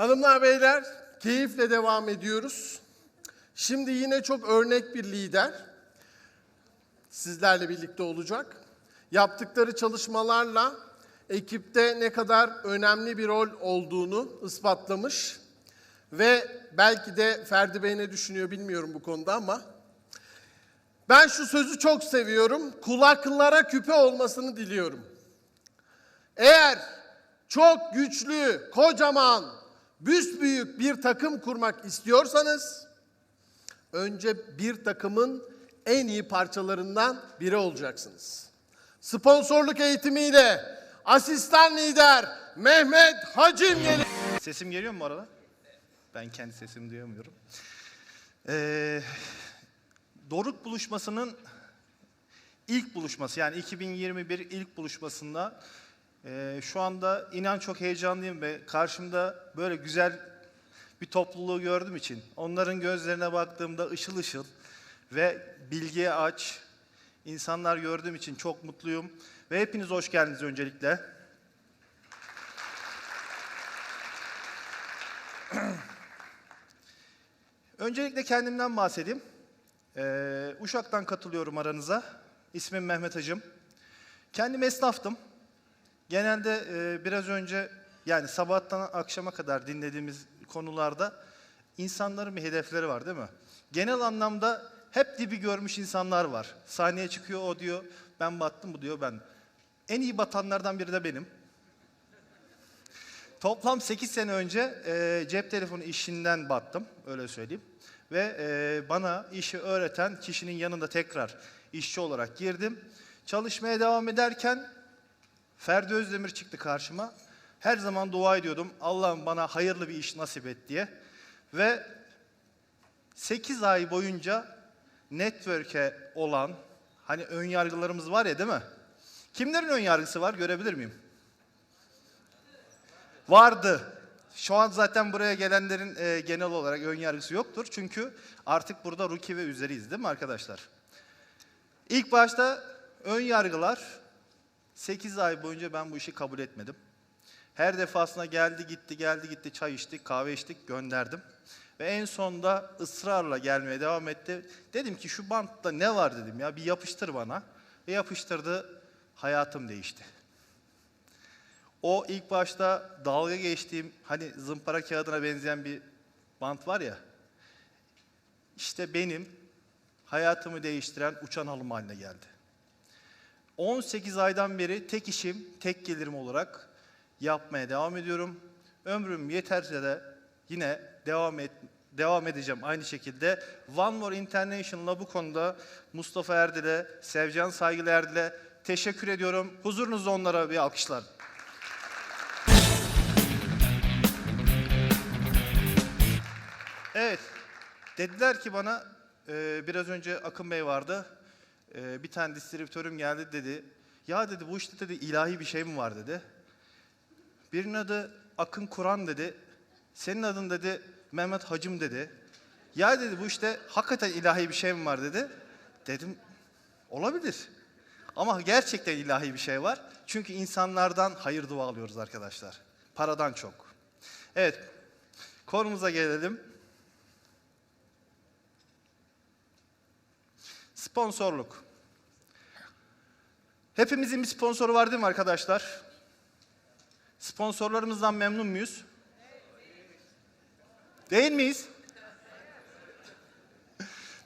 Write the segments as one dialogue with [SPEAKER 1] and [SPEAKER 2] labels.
[SPEAKER 1] Hanımlar beyler keyifle devam ediyoruz. Şimdi yine çok örnek bir lider sizlerle birlikte olacak. Yaptıkları çalışmalarla ekipte ne kadar önemli bir rol olduğunu ispatlamış. Ve belki de Ferdi Bey ne düşünüyor bilmiyorum bu konuda ama ben şu sözü çok seviyorum. Kulaklara küpe olmasını diliyorum. Eğer çok güçlü, kocaman, büsbüyük bir takım kurmak istiyorsanız önce bir takımın en iyi parçalarından biri olacaksınız. Sponsorluk eğitimiyle asistan lider Mehmet Hacim gelir.
[SPEAKER 2] Sesim geliyor mu arada? Ben kendi sesimi duyamıyorum. Ee, Doruk buluşmasının ilk buluşması yani 2021 ilk buluşmasında e, şu anda inan çok heyecanlıyım ve karşımda böyle güzel bir topluluğu gördüğüm için onların gözlerine baktığımda ışıl ışıl ve bilgiye aç insanlar gördüğüm için çok mutluyum ve hepiniz hoş geldiniz öncelikle. Öncelikle kendimden bahsedeyim. Ee, Uşak'tan katılıyorum aranıza. İsmim Mehmet Hacım. Kendim esnaftım. Genelde e, biraz önce yani sabahtan akşama kadar dinlediğimiz konularda insanların bir hedefleri var değil mi? Genel anlamda hep dibi görmüş insanlar var. Sahneye çıkıyor o diyor ben battım bu diyor ben. En iyi batanlardan biri de benim. Toplam 8 sene önce e, cep telefonu işinden battım, öyle söyleyeyim. Ve e, bana işi öğreten kişinin yanında tekrar işçi olarak girdim. Çalışmaya devam ederken Ferdi Özdemir çıktı karşıma. Her zaman dua ediyordum, Allah'ım bana hayırlı bir iş nasip et diye. Ve 8 ay boyunca network'e olan, hani ön yargılarımız var ya değil mi? Kimlerin ön yargısı var görebilir miyim? Vardı. Şu an zaten buraya gelenlerin e, genel olarak ön yargısı yoktur. Çünkü artık burada rookie ve üzeriyiz değil mi arkadaşlar? İlk başta ön yargılar 8 ay boyunca ben bu işi kabul etmedim. Her defasında geldi gitti geldi gitti çay içtik kahve içtik gönderdim. Ve en sonunda ısrarla gelmeye devam etti. Dedim ki şu bantta ne var dedim ya bir yapıştır bana. Ve yapıştırdı hayatım değişti. O ilk başta dalga geçtiğim hani zımpara kağıdına benzeyen bir bant var ya. İşte benim hayatımı değiştiren uçan halım haline geldi. 18 aydan beri tek işim, tek gelirim olarak yapmaya devam ediyorum. Ömrüm yeterse de yine devam et devam edeceğim aynı şekilde. One More International'a bu konuda Mustafa Erdil'e, Sevcan Saygılı Erdil'e teşekkür ediyorum. Huzurunuzda onlara bir alkışlar. Evet. Dediler ki bana biraz önce Akın Bey vardı. E, bir tane distribütörüm geldi dedi. Ya dedi bu işte dedi ilahi bir şey mi var dedi. Birinin adı Akın Kur'an dedi. Senin adın dedi Mehmet Hacım dedi. Ya dedi bu işte hakikaten ilahi bir şey mi var dedi. Dedim olabilir. Ama gerçekten ilahi bir şey var. Çünkü insanlardan hayır dua alıyoruz arkadaşlar. Paradan çok. Evet. Konumuza gelelim. Sponsorluk. Hepimizin bir sponsoru var değil mi arkadaşlar? Sponsorlarımızdan memnun muyuz? Değil miyiz?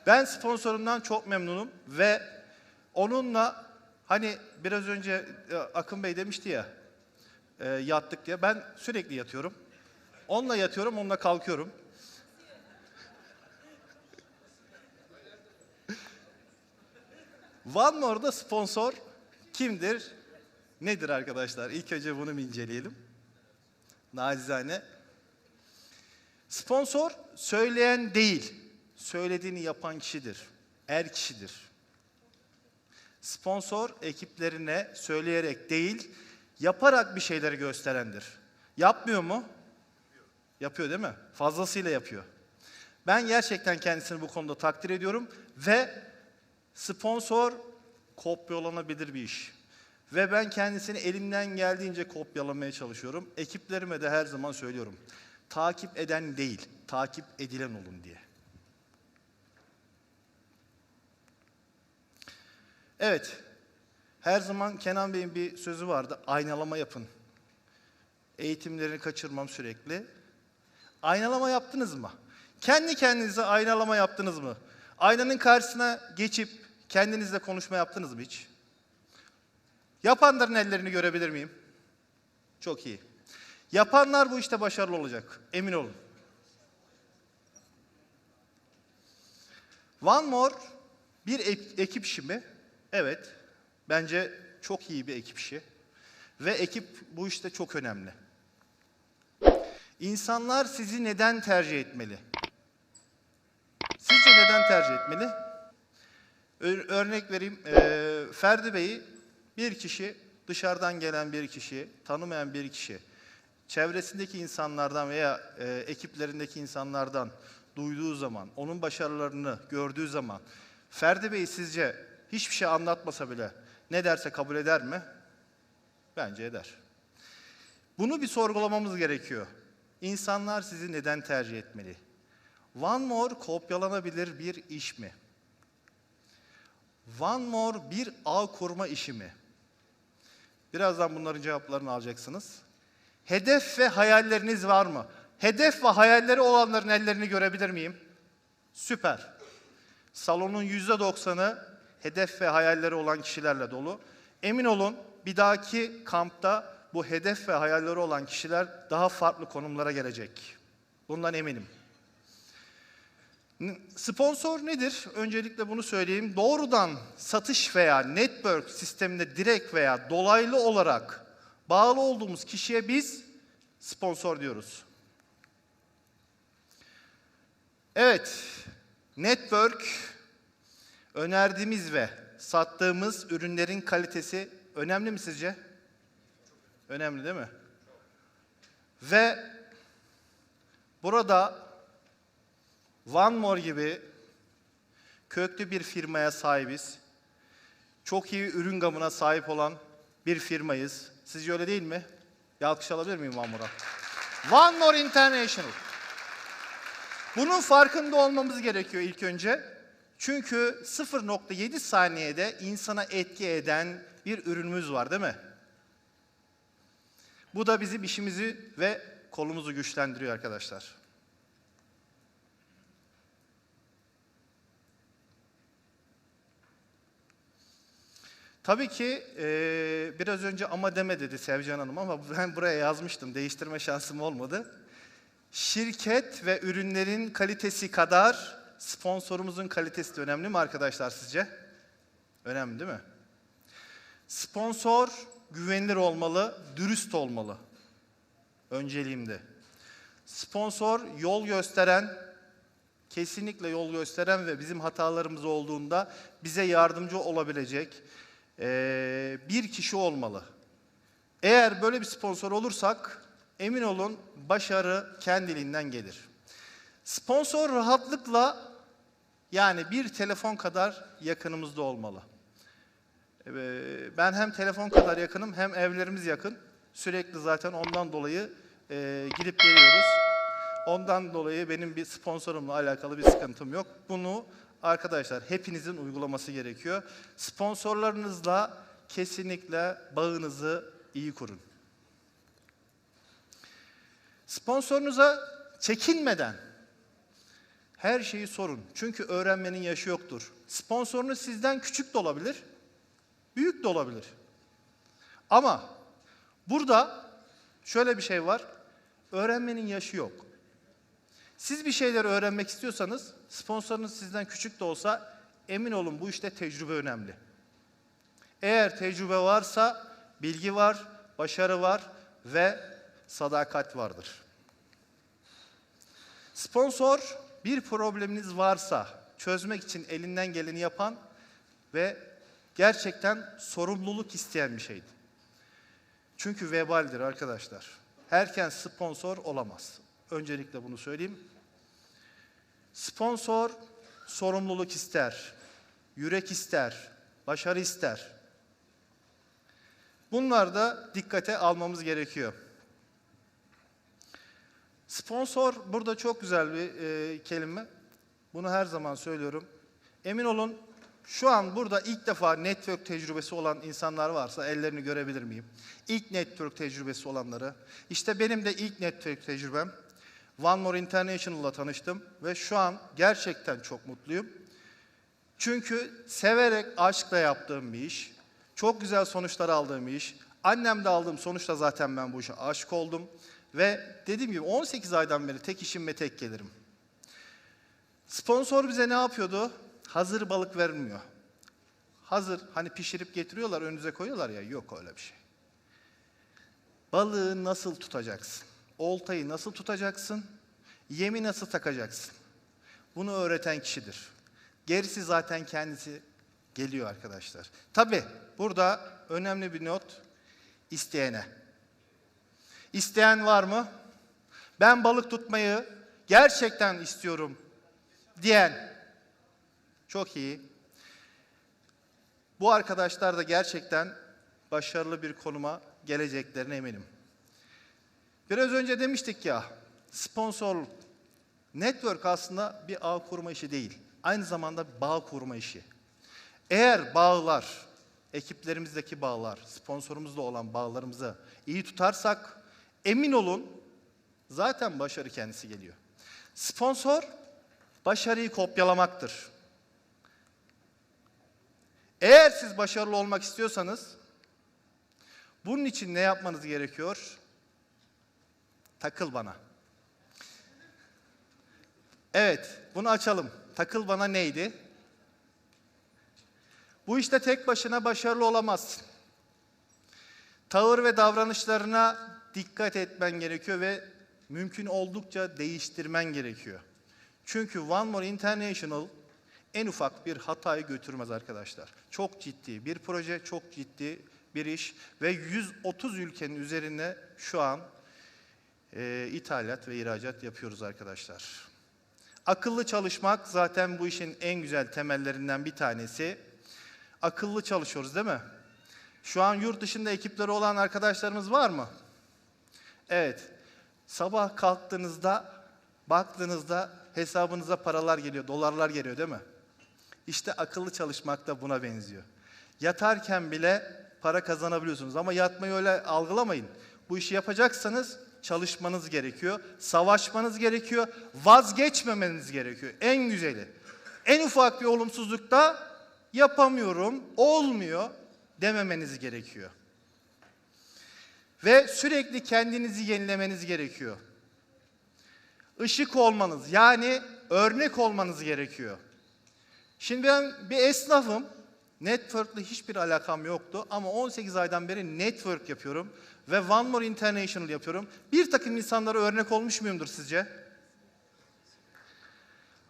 [SPEAKER 2] Ben sponsorumdan çok memnunum ve onunla hani biraz önce e, Akın Bey demişti ya e, yattık diye ben sürekli yatıyorum. Onunla yatıyorum, onunla kalkıyorum. One More'da sponsor kimdir? Nedir arkadaşlar? İlk önce bunu inceleyelim. Nacizane. Sponsor söyleyen değil, söylediğini yapan kişidir. Er kişidir. Sponsor ekiplerine söyleyerek değil, yaparak bir şeyleri gösterendir. Yapmıyor mu? Yapıyor değil mi? Fazlasıyla yapıyor. Ben gerçekten kendisini bu konuda takdir ediyorum ve sponsor kopyalanabilir bir iş. Ve ben kendisini elimden geldiğince kopyalamaya çalışıyorum. Ekiplerime de her zaman söylüyorum. Takip eden değil, takip edilen olun diye. Evet, her zaman Kenan Bey'in bir sözü vardı, aynalama yapın. Eğitimlerini kaçırmam sürekli. Aynalama yaptınız mı? Kendi kendinize aynalama yaptınız mı? Aynanın karşısına geçip kendinizle konuşma yaptınız mı hiç? Yapanların ellerini görebilir miyim? Çok iyi. Yapanlar bu işte başarılı olacak. Emin olun. One More bir ek- ekip işi mi? Evet. Bence çok iyi bir ekip işi. Ve ekip bu işte çok önemli. İnsanlar sizi neden tercih etmeli? Sizce neden tercih etmeli? Örnek vereyim. Ferdi Bey'i bir kişi, dışarıdan gelen bir kişi, tanımayan bir kişi, çevresindeki insanlardan veya ekiplerindeki insanlardan duyduğu zaman, onun başarılarını gördüğü zaman, Ferdi Bey sizce hiçbir şey anlatmasa bile ne derse kabul eder mi? Bence eder. Bunu bir sorgulamamız gerekiyor. İnsanlar sizi neden tercih etmeli? One More kopyalanabilir bir iş mi? One More bir ağ kurma işi mi? Birazdan bunların cevaplarını alacaksınız. Hedef ve hayalleriniz var mı? Hedef ve hayalleri olanların ellerini görebilir miyim? Süper. Salonun yüzde doksanı hedef ve hayalleri olan kişilerle dolu. Emin olun bir dahaki kampta bu hedef ve hayalleri olan kişiler daha farklı konumlara gelecek. Bundan eminim. Sponsor nedir? Öncelikle bunu söyleyeyim. Doğrudan satış veya network sisteminde direkt veya dolaylı olarak bağlı olduğumuz kişiye biz sponsor diyoruz. Evet, network önerdiğimiz ve sattığımız ürünlerin kalitesi önemli mi sizce? Önemli değil mi? Ve burada One More gibi köklü bir firmaya sahibiz. Çok iyi ürün gamına sahip olan bir firmayız. Sizce öyle değil mi? Bir alkış alabilir miyim One More'a? One More International. Bunun farkında olmamız gerekiyor ilk önce. Çünkü 0.7 saniyede insana etki eden bir ürünümüz var değil mi? Bu da bizim işimizi ve kolumuzu güçlendiriyor arkadaşlar. Tabii ki eee, biraz önce ama deme dedi Sevcan Hanım ama ben buraya yazmıştım. Değiştirme şansım olmadı. Şirket ve ürünlerin kalitesi kadar sponsorumuzun kalitesi de önemli mi arkadaşlar sizce? Önemli değil mi? Sponsor güvenilir olmalı, dürüst olmalı. Önceliğimde. Sponsor yol gösteren, kesinlikle yol gösteren ve bizim hatalarımız olduğunda bize yardımcı olabilecek eee, bir kişi olmalı. Eğer böyle bir sponsor olursak emin olun başarı kendiliğinden gelir. Sponsor rahatlıkla yani bir telefon kadar yakınımızda olmalı. Ee, Ben hem telefon kadar yakınım hem evlerimiz yakın. Sürekli zaten ondan dolayı e, gidip geliyoruz. Ondan dolayı benim bir sponsorumla alakalı bir sıkıntım yok. Bunu arkadaşlar hepinizin uygulaması gerekiyor. Sponsorlarınızla kesinlikle bağınızı iyi kurun. Sponsorunuza çekinmeden her şeyi sorun. Çünkü öğrenmenin yaşı yoktur. Sponsorunuz sizden küçük de olabilir, büyük de olabilir. Ama burada şöyle bir şey var. Öğrenmenin yaşı yok. Siz bir şeyler öğrenmek istiyorsanız sponsorunuz sizden küçük de olsa emin olun bu işte tecrübe önemli. Eğer tecrübe varsa bilgi var, başarı var ve sadakat vardır. Sponsor bir probleminiz varsa çözmek için elinden geleni yapan ve gerçekten sorumluluk isteyen bir şeydi. Çünkü vebaldir arkadaşlar. Herkes sponsor olamaz. Öncelikle bunu söyleyeyim. Sponsor sorumluluk ister, yürek ister, başarı ister. Bunlar da dikkate almamız gerekiyor. Sponsor burada çok güzel bir e, kelime. Bunu her zaman söylüyorum. Emin olun şu an burada ilk defa network tecrübesi olan insanlar varsa ellerini görebilir miyim? İlk network tecrübesi olanları. İşte benim de ilk network tecrübem. One More International'la tanıştım ve şu an gerçekten çok mutluyum. Çünkü severek, aşkla yaptığım bir iş. Çok güzel sonuçlar aldığım bir iş. Annemde aldığım sonuçta zaten ben bu işe aşık oldum. Ve dediğim gibi 18 aydan beri tek işim ve tek gelirim. Sponsor bize ne yapıyordu? Hazır balık vermiyor. Hazır hani pişirip getiriyorlar önünüze koyuyorlar ya yok öyle bir şey. Balığı nasıl tutacaksın? Oltayı nasıl tutacaksın? Yemi nasıl takacaksın? Bunu öğreten kişidir. Gerisi zaten kendisi geliyor arkadaşlar. Tabi burada önemli bir not isteyene. İsteyen var mı? Ben balık tutmayı gerçekten istiyorum diyen. Çok iyi. Bu arkadaşlar da gerçekten başarılı bir konuma geleceklerine eminim. Biraz önce demiştik ya, sponsor network aslında bir ağ kurma işi değil. Aynı zamanda bağ kurma işi. Eğer bağlar, ekiplerimizdeki bağlar, sponsorumuzla olan bağlarımızı iyi tutarsak emin olun zaten başarı kendisi geliyor. Sponsor başarıyı kopyalamaktır. Eğer siz başarılı olmak istiyorsanız bunun için ne yapmanız gerekiyor? Takıl bana. Evet, bunu açalım. Takıl bana neydi? Bu işte tek başına başarılı olamazsın. Tavır ve davranışlarına dikkat etmen gerekiyor ve mümkün oldukça değiştirmen gerekiyor. Çünkü One More International en ufak bir hatayı götürmez arkadaşlar. Çok ciddi bir proje, çok ciddi bir iş ve 130 ülkenin üzerinde şu an e, ithalat ve ihracat yapıyoruz arkadaşlar. Akıllı çalışmak zaten bu işin en güzel temellerinden bir tanesi. Akıllı çalışıyoruz değil mi? Şu an yurt dışında ekipleri olan arkadaşlarımız var mı? Evet. Sabah kalktığınızda, baktığınızda hesabınıza paralar geliyor, dolarlar geliyor değil mi? İşte akıllı çalışmak da buna benziyor. Yatarken bile para kazanabiliyorsunuz ama yatmayı öyle algılamayın. Bu işi yapacaksanız çalışmanız gerekiyor, savaşmanız gerekiyor, vazgeçmemeniz gerekiyor. En güzeli. En ufak bir olumsuzlukta yapamıyorum, olmuyor dememeniz gerekiyor. Ve sürekli kendinizi yenilemeniz gerekiyor. Işık olmanız yani örnek olmanız gerekiyor. Şimdi ben bir esnafım. Network'le hiçbir alakam yoktu ama 18 aydan beri network yapıyorum ve One More International yapıyorum. Bir takım insanlara örnek olmuş muyumdur sizce?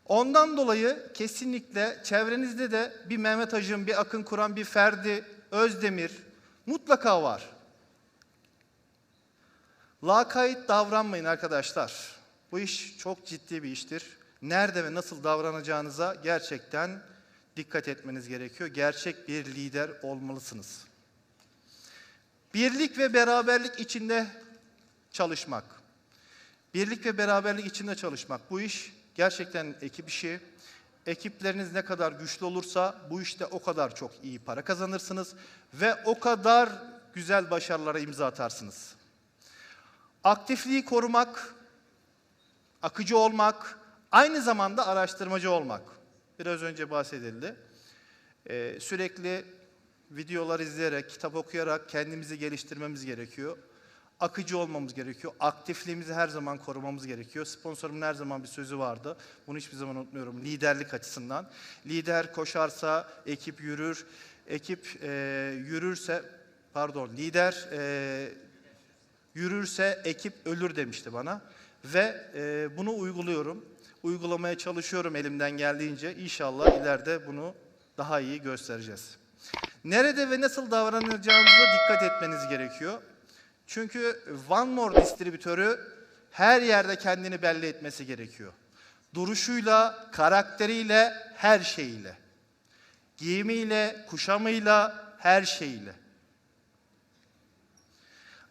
[SPEAKER 2] Ondan dolayı kesinlikle çevrenizde de bir Mehmet Hacım, bir Akın Kur'an, bir Ferdi Özdemir mutlaka var. Lakayt davranmayın arkadaşlar. Bu iş çok ciddi bir iştir. Nerede ve nasıl davranacağınıza gerçekten dikkat etmeniz gerekiyor. Gerçek bir lider olmalısınız. Birlik ve beraberlik içinde çalışmak. Birlik ve beraberlik içinde çalışmak. Bu iş gerçekten ekip işi. Ekipleriniz ne kadar güçlü olursa bu işte o kadar çok iyi para kazanırsınız ve o kadar güzel başarılara imza atarsınız. Aktifliği korumak, akıcı olmak, aynı zamanda araştırmacı olmak. Biraz önce bahsedildi. Ee, sürekli videolar izleyerek, kitap okuyarak kendimizi geliştirmemiz gerekiyor. Akıcı olmamız gerekiyor. Aktifliğimizi her zaman korumamız gerekiyor. Sponsorumun her zaman bir sözü vardı. Bunu hiçbir zaman unutmuyorum. Liderlik açısından. Lider koşarsa ekip yürür. Ekip e, yürürse, pardon, lider e, yürürse ekip ölür demişti bana. Ve e, bunu uyguluyorum. Uygulamaya çalışıyorum elimden geldiğince. İnşallah ileride bunu daha iyi göstereceğiz. Nerede ve nasıl davranacağınıza dikkat etmeniz gerekiyor. Çünkü One More distribütörü her yerde kendini belli etmesi gerekiyor. Duruşuyla, karakteriyle, her şeyiyle. Giyimiyle, kuşamıyla, her şeyiyle.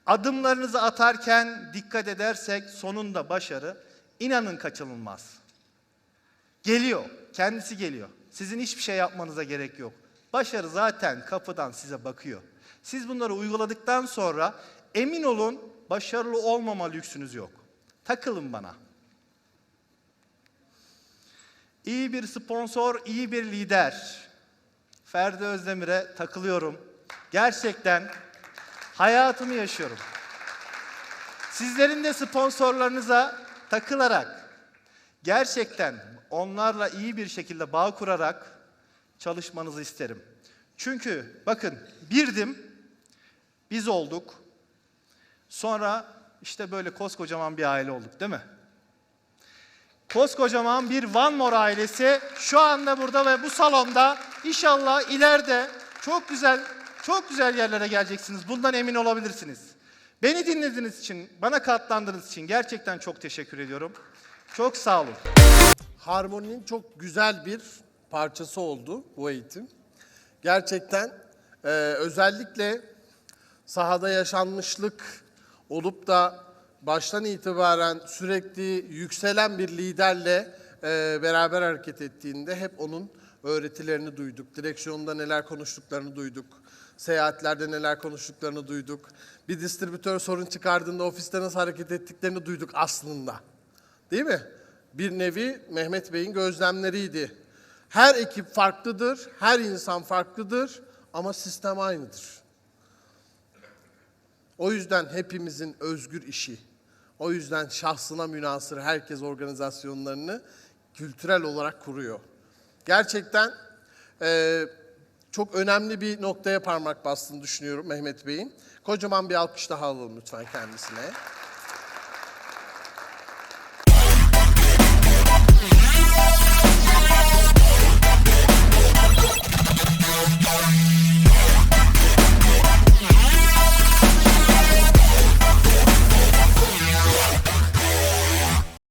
[SPEAKER 2] Adımlarınızı atarken dikkat edersek sonunda başarı inanın kaçınılmaz. Geliyor, kendisi geliyor. Sizin hiçbir şey yapmanıza gerek yok. Başarı zaten kapıdan size bakıyor. Siz bunları uyguladıktan sonra emin olun başarılı olmama lüksünüz yok. Takılın bana. İyi bir sponsor, iyi bir lider. Ferdi Özdemir'e takılıyorum. Gerçekten hayatımı yaşıyorum. Sizlerin de sponsorlarınıza takılarak gerçekten onlarla iyi bir şekilde bağ kurarak çalışmanızı isterim. Çünkü bakın birdim, biz olduk. Sonra işte böyle koskocaman bir aile olduk değil mi? Koskocaman bir One More ailesi şu anda burada ve bu salonda inşallah ileride çok güzel çok güzel yerlere geleceksiniz. Bundan emin olabilirsiniz. Beni dinlediğiniz için, bana katlandığınız için gerçekten çok teşekkür ediyorum. Çok sağ olun.
[SPEAKER 1] Harmoni'nin çok güzel bir parçası oldu bu eğitim. Gerçekten e, özellikle sahada yaşanmışlık olup da baştan itibaren sürekli yükselen bir liderle e, beraber hareket ettiğinde hep onun öğretilerini duyduk. Direksiyonda neler konuştuklarını duyduk. Seyahatlerde neler konuştuklarını duyduk. Bir distribütör sorun çıkardığında ofiste nasıl hareket ettiklerini duyduk aslında. Değil mi? Bir nevi Mehmet Bey'in gözlemleriydi. Her ekip farklıdır, her insan farklıdır ama sistem aynıdır. O yüzden hepimizin özgür işi. O yüzden şahsına münasır herkes organizasyonlarını kültürel olarak kuruyor. Gerçekten eee, çok önemli bir noktaya parmak bastığını düşünüyorum Mehmet Bey'in. Kocaman bir alkış daha alalım lütfen kendisine.